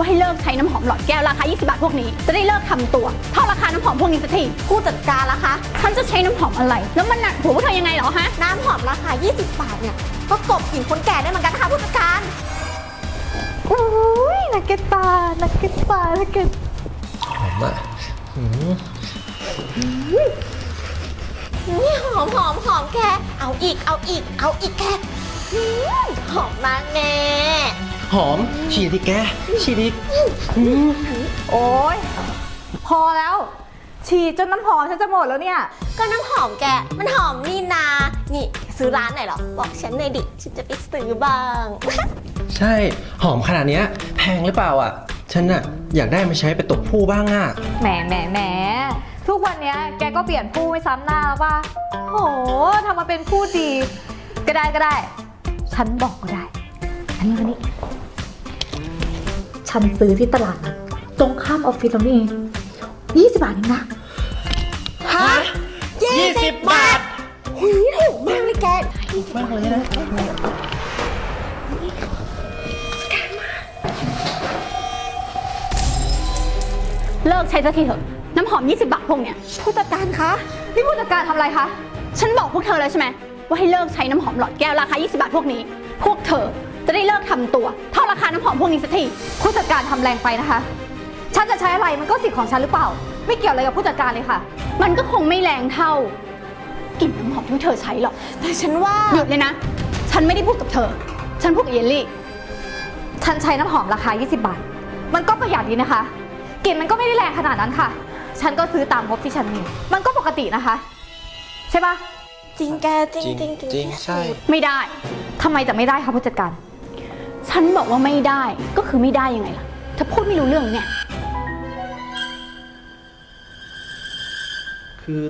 ว่าให้เลิกใช้น้ำหอมหลอดแก้วราคา 20 บาทพวกนี้ จะได้เลิกทำตัวเท่าราคาน้ำหอมพวกนี้สักทีผู้จัดการล่ะคะ ฉันจะใช้น้ำหอมอะไร แล้วมันหนักหัวพวกเธอยังไงเหรอฮะ น้ำหอมราคา 20 บาทเนี่ย ก็กลบกลิ่นคนแก่ได้เหมือนกันนะคะผู้จัดการโอ้ยนักเก็ตปลานักเก็ตปลานักเก็ตหอมอะหืมนี่หอมหอมหอมแก เอาอีก เอาอีก เอาอีกแกอืมหอมมากแน่ หอมฉีดดิแกฉีดดิหืมโอ้ยพอแล้ว ฉีดจนน้ำหอมฉันจะหมดแล้วเนี่ย ก็น้ำหอมแก มันหอมนี่นา นี่ซื้อร้านไหนเหรอ บอกฉันหน่อยดิ ฉันจะไปซื้อบ้าง ใช่หอมขนาดเนี้ยแพงหรือเปล่าอะ ฉันน่ะอยากได้มาใช้ไปตกผู้บ้างอะ แหมแหมแหมทุกวันเนี้ยแกก็เปลี่ยนผู้ไม่ซ้ำหน้าแล้วป่ะโหทำมาเป็นผู้ดี ก็ได้ก็ได้ ฉันบอกก็ได้ อันนี้อันนี้ ฉันซื้อที่ตลาดนัดตรงข้ามออฟฟิศเรานี่เอง20บาทเองนะ ฮะ20บาทหุยถูกมากเลยแกถูกมากเลยนะเลิกใช้สักทีเถอะน้ำหอม 20 บาทพวกเนี้ยผู้จัดการคะนี่ผู้จัดการทำอะไรคะ ฉันบอกพวกเธอแล้วใช่ไหมว่าให้เลิกใช้น้ำหอมหลอดแก้วราคา 20 บาทพวกนี้ พวกเธอ จะได้เลิกทำตัว เท่าราคาน้ำหอมพวกนี้สักทีผู้จัดการทำแรงไปนะคะ ฉันจะใช้อะไรมันก็สิทธิ์ของฉันหรือเปล่า ไม่เกี่ยวอะไรกับผู้จัดการเลยค่ะ มันก็คงไม่แรงเท่ากลิ่นน้ำหอมที่พวกเธอใช้หรอก แต่ฉันว่า หยุดเลยนะ ฉันไม่ได้พูดกับเธอ ฉันพูดกับเยลลี่ ฉันใช้น้ำหอมราคา 20 บาท มันก็ประหยัดดีนะคะ กลิ่นมันก็ไม่ได้แรงขนาดนั้นค่ะ ฉันก็ซื้อตามงบที่ฉันมี มันก็ปกตินะคะ ใช่ปะจริงแกจริงจจริริงงจริงจริงใช่ ไม่ได้ ทำไมจะไม่ได้คะผู้จัดการ ฉันบอกว่าไม่ได้ก็คือไม่ได้ยังไงล่ะเธอพูดไม่รู้เรื่องเนี่ย คือ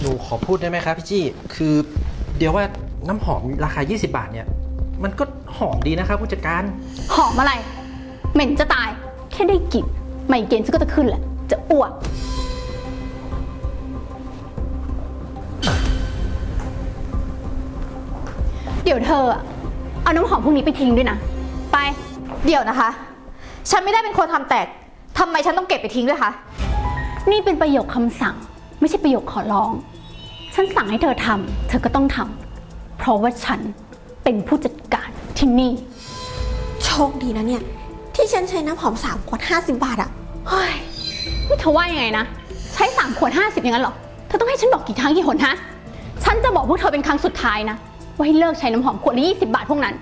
หนูขอพูดได้ไหมครับพี่จี้ คือเดี๋ยวว่าน้ำหอมราคา 20 บาทเนี่ย มันก็หอมดีนะครับผู้จัดการ หอมอะไร เหม็นจะตาย แค่ได้กลิ่นไมเกรนฉันก็จะขึ้นแหละ จะอ้วก เดี๋ยวเธออะ เอาน้ำหอมพวกนี้ไปทิ้งด้วยนะ ไป เดี๋ยวนะคะ ฉันไม่ได้เป็นคนทำแตกทำไมฉันต้องเก็บไปทิ้งด้วยคะ นี่เป็นประโยคคำสั่ง ไม่ใช่ประโยคขอร้อง ฉันสั่งให้เธอทำเธอก็ต้องทำเพราะว่าฉันเป็นผู้จัดการที่นี่ โชคดีนะเนี่ย ที่ฉันใช้น้ำหอม3ขวด50 บาทอะเฮ้ยนี่เธอว่ายังไงนะ ใช้3ขวด50อย่างนั้นเหรอ เธอต้องให้ฉันบอกกี่ครั้งกี่หนฮะ ฉันจะบอกพวกเธอเป็นครั้งสุดท้ายนะ ว่าให้เลิกใช้น้ำหอมขวดละ20 บาทพวกนั้น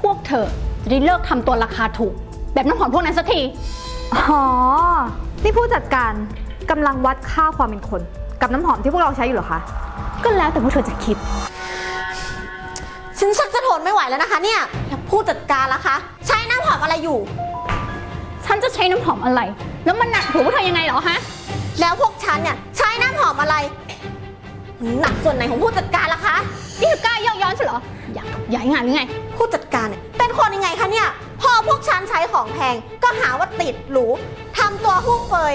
พวกเธอจะได้เลิกทำตัวราคาถูก แบบน้ำหอมพวกนั้นสักที อ๋อ นี่ผู้จัดการกำลังวัดค่าความเป็นคน กับน้ำหอมที่พวกเราใช้อยู่เหรอคะ ก็แล้วแต่พวกเธอจะคิด ฉันชักจะทนไม่ไหวแล้วนะคะเนี่ยแล้วผู้จัดการล่ะคะ ใช้น้ำหอมอะไรอยู่ ฉันจะใช้น้ำหอมอะไร แล้วมันหนักหัวพวกเธอยังไงเหรอฮะ แล้วพวกฉันเนี่ยใช้น้ำหอมอะไร หนักส่วนไหนของผู้จัดการล่ะคะ นี่เธอกล้าเย่อย้อนฉันเหรอ อยากย้ายงานหรือไง ผู้จัดการเนี่ยเป็นคนยังไงคะเนี่ย พอพวกฉันใช้ของแพงก็หาว่าติดหรูทำตัวฟุ่มเฟย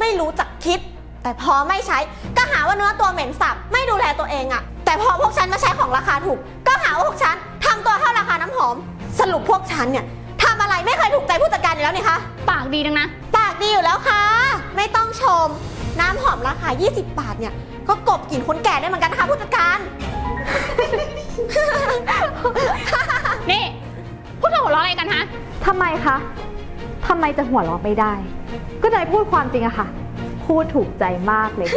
ไม่รู้จักคิด แต่พอไม่ใช้ก็หาว่าเนื้อตัวเหม็นสับไม่ดูแลตัวเองอะแต่พอพวกฉันมาใช้ของราคาถูก ก็หาว่าพวกฉันทำตัวเท่าราคาน้ำหอม สรุปพวกฉันเนี่ยทำอะไรไม่เคยถูกใจผู้จัดการอยู่แล้วนี่คะปากดีดังนะ ปากดีอยู่แล้วค่ะ ไม่ต้องชม น้ำหอมราคา 20 บาทเนี่ยก็กลบกลิ่นคนแก่ได้เหมือนกันนะคะผู้จัดการ นี่พวกเธอหัวเราะอะไรกันฮะ ทำไมคะ ทำไมจะหัวเราะไม่ได้ ก็นายพูดความจริงอะค่ะ พูดถูกใจมากเลย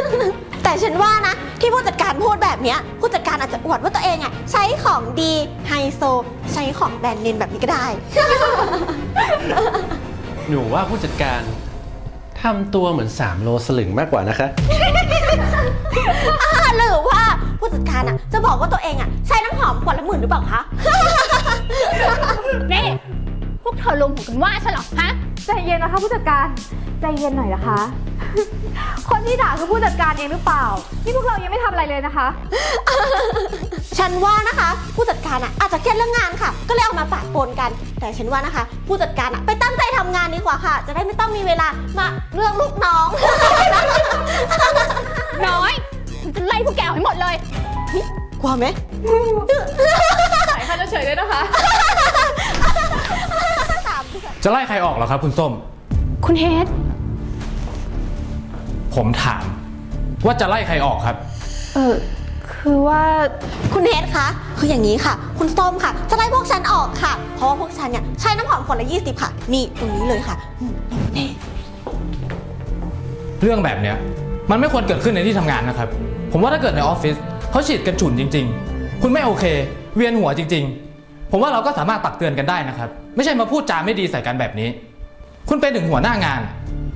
แต่ฉันว่านะ ที่ผู้จัดการพูดแบบเนี้ยผู้จัดการอาจจะอวดว่าตัวเองอะใช้ของดีไฮโซ ใช้ของแบรนด์เนมแบบนี้ก็ได้ หนูว่าผู้จัดการทำตัวเหมือน3โลสลึงมากกว่านะคะ หรือว่าผู้จัดการอะจะบอกว่าตัวเองอะใช้น้ำหอมขวดละหมื่นหรือเปล่าคะ นี่ พวกเธอลงหัวกันว่าฉันเหรอฮะ ใจเย็นนะคะผู้จัดการ ใจเย็นหน่อยนะคะ คนที่ด่าคือผู้จัดการเองหรือเปล่า นี่พวกเรายังไม่ทำอะไรเลยนะคะ ฉันว่านะคะ ผู้จัดการอะอาจจะเครียดเรื่องงานค่ะ ก็เลยเอามาปะปนกัน แต่ฉันว่านะคะ ผู้จัดการอะไปตั้งใจทำงานดีกว่าค่ะ จะได้ไม่ต้องมีเวลามาเรื่องลูกน้อง น้อยฉันจะไล่พวกแกออกให้หมดเลย กลัวไหม จะไล่ใครออกเหรอครับ คุณส้ม คุณเฮดผมถาม ว่าจะไล่ใครออกครับ เออคือว่าคุณเนทคะคืออย่างนี้ค่ะ คุณส้มค่ะ จะไล่พวกฉันออกค่ะ เพราะว่าพวกฉันเนี่ยใช้น้ำหอมคนละ20ค่ะ นี่ตรงนี้เลยค่ะอืมนี่เรื่องแบบเนี้ย มันไม่ควรเกิดขึ้นในที่ทำงานนะครับ ผมว่าถ้าเกิดในออฟฟิศเขาฉีดกันฉุนจริง ๆ คุณไม่โอเค เวียนหัวจริง ๆ ผมว่าเราก็สามารถตักเตือนกันได้นะครับ ไม่ใช่มาพูดจาไม่ดีใส่กันแบบนี้ คุณเป็นถึงหัวหน้างาน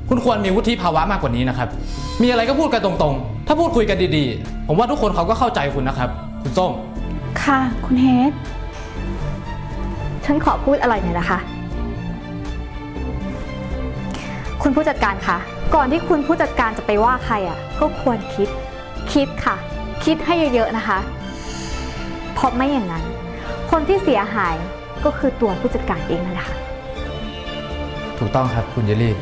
คุณควรมีวุฒิภาวะมากกว่านี้นะครับ มีอะไรก็พูดกันตรงๆ ถ้าพูดคุยกันดีๆ ผมว่าทุกคนเขาก็เข้าใจคุณนะครับ คุณส้ม ค่ะ คุณเฮดฉันขอพูดอะไรหน่อยนะคะ คุณผู้จัดการคะ ก่อนที่คุณผู้จัดการจะไปว่าใครอะ ก็ควรคิด คิดค่ะ คิดให้เยอะๆนะคะ เพราะไม่อย่างนั้น คนที่เสียหาย ก็คือตัวผู้จัดการเองนั่นแหละค่ะ ถูกต้องครับคุณเยลลี่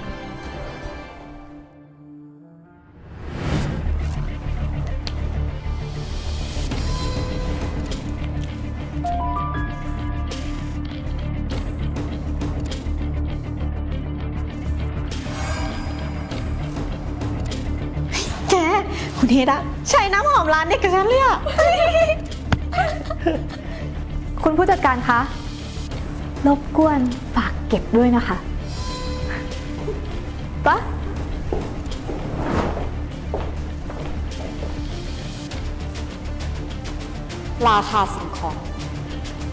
แกคุณเนทอะใช้น้ำหอมร้านเด็กกับฉันเลยอะ คุณผู้จัดการคะ รบกวนฝากเก็บด้วยนะคะปะราคาสิ่งของ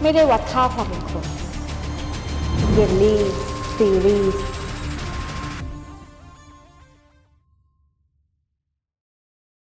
ไม่ได้วัดค่าความเป็นคน เยลลี่ ซีรีส์